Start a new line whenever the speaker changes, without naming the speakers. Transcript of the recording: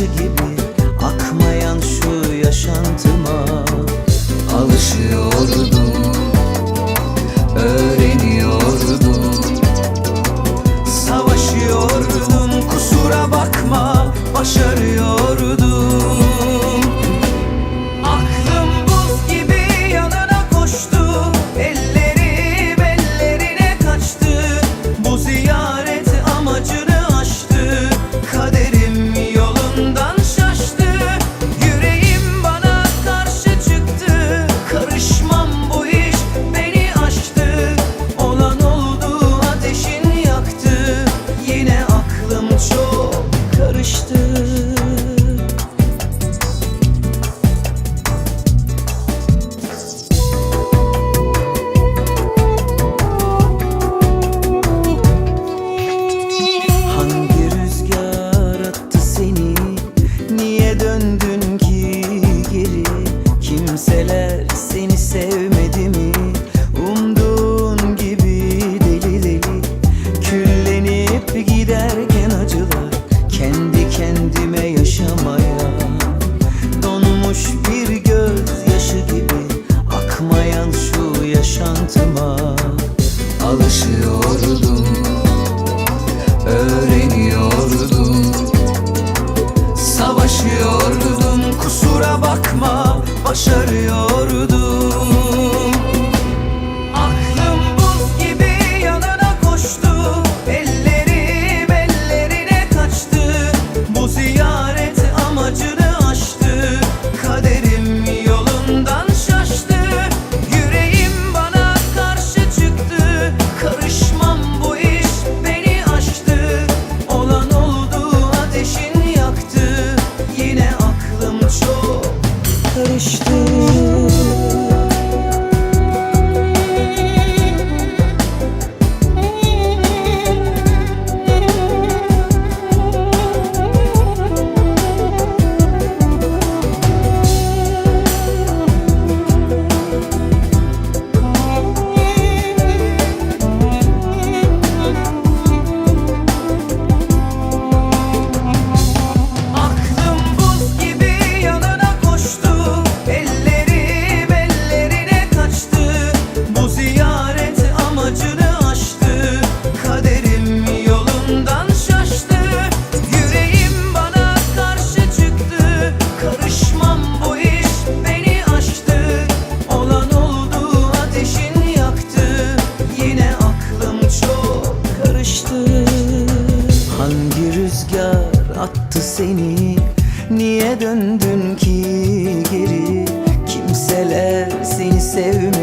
akışı gibi Akmayan şu yaşantıma Alışıyordum Öğreniyordum. Savaşıyordum kusura bakma Başarıyordum. çalışıyordum Öğreniyordum. Savaşıyordum kusura bakma başarıyordum. düştü. rüzgar attı seni. Niye döndün ki geri? Kimseler seni sevmiyor.